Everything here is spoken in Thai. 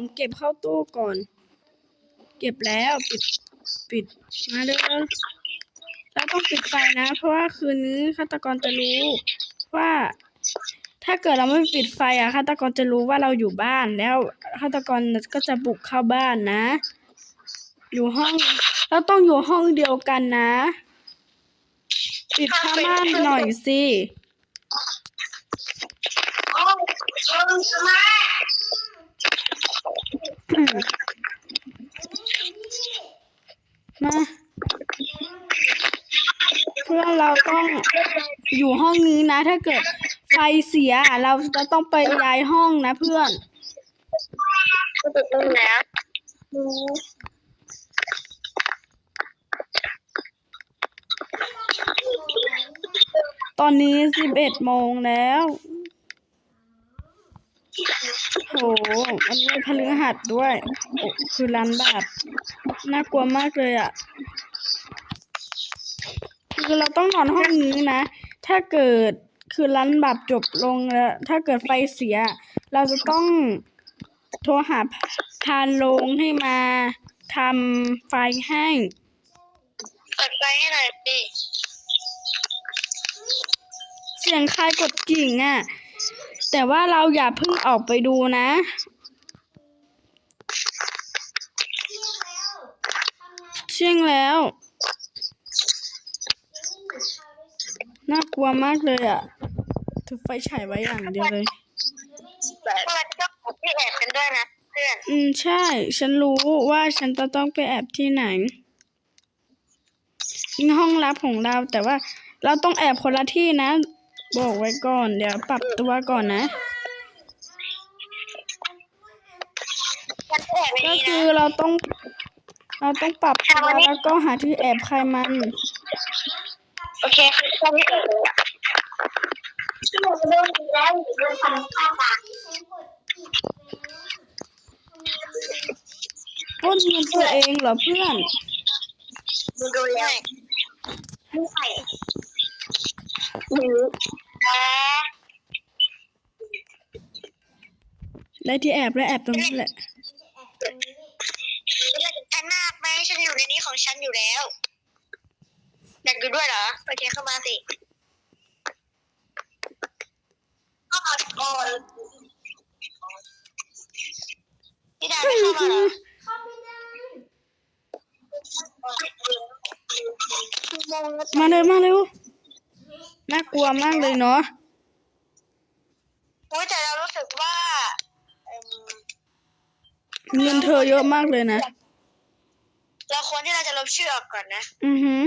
ของเก็บเข้าตู้ก่อน เก็บแล้วปิดปิดมาเร็วเราต้องปิดไฟนะ เพราะว่าคืนนี้ฆาตกรจะรู้ว่า ถ้าเกิดเราไม่ปิดไฟอะฆาตกรจะรู้ว่าเราอยู่บ้านแล้วฆาตกรก็จะบุกเข้าบ้านนะ อยู่ห้องเราต้องอยู่ห้องเดียวกันนะ ปิดผ้าม่านหน่อยสิโอ้ยส มาเพื่อนเราต้องอยู่ห้องนี้นะ ถ้าเกิดไฟเสียเราจะต้องไปย้ายห้องนะเพื่อนก็ติดตรงแล้ว ตอนนี้สิบเอ็ดโมงแล้ว โหอันนี้พฤหัสด้วยโอ้คือร้านบาทน่ากลัวมากเลยอะ คือเราต้องนอนห้องนี้นะ ถ้าเกิดคือร้านบับจบลงแล้ว ถ้าเกิดไฟเสีย เราจะต้องโทรหาพานโรงให้มาทำไฟให้เปิดไฟให้หน่อยสิเสียงใครกดกิ่งอะ่ะ แต่ว่าเราอย่าเพิ่งออกไปดูนะเชี่ยงแล้ว น่ากลัวมากเลยอะ่ะถือไฟฉายไว้อย่างเดียวเลยมันก็ที่แอบกันด้วยนะเพื่อน อืมใช่ ฉันรู้ว่าฉันจะต้องไปแอบที่ไหนนี่ห้องลับของเราแต่ว่าเราต้องแอบคนละที่นะ บอกไว้ก่อน เดี๋ยวปรับตัวก่อนนะมันแอบไปก็ดีคืนะอเราต้อง เราต้องปรับตัวแล้วก็หาที่แอบใครมัน โอเคตอนนี้เออเราเริ่มแล้วเริ่มทำข้าวปลาปล้นเงินตัวเองเหรอเพื่อนมึงดูแล้วไม่ใส่ไม่รู้อ่า ได้ที่แอบแล้วแอบตรงนี้แหละฉันมากไหมฉันอยู่ในนี้ของฉันอยู่แล้วอยากดูด้วยเหรอโอเคเข้ามาสิก็อดก่อนพี่ดาไม่เข้ามาเหรอมาเร็วมาเร็วน่ากลัวมากเลยเนาะอุ้ยแต่เรารู้สึกว่า เงินเธอเยอะมากเลยนะ เราควรที่เราจะลบชื่อออกก่อนนะ อือหือ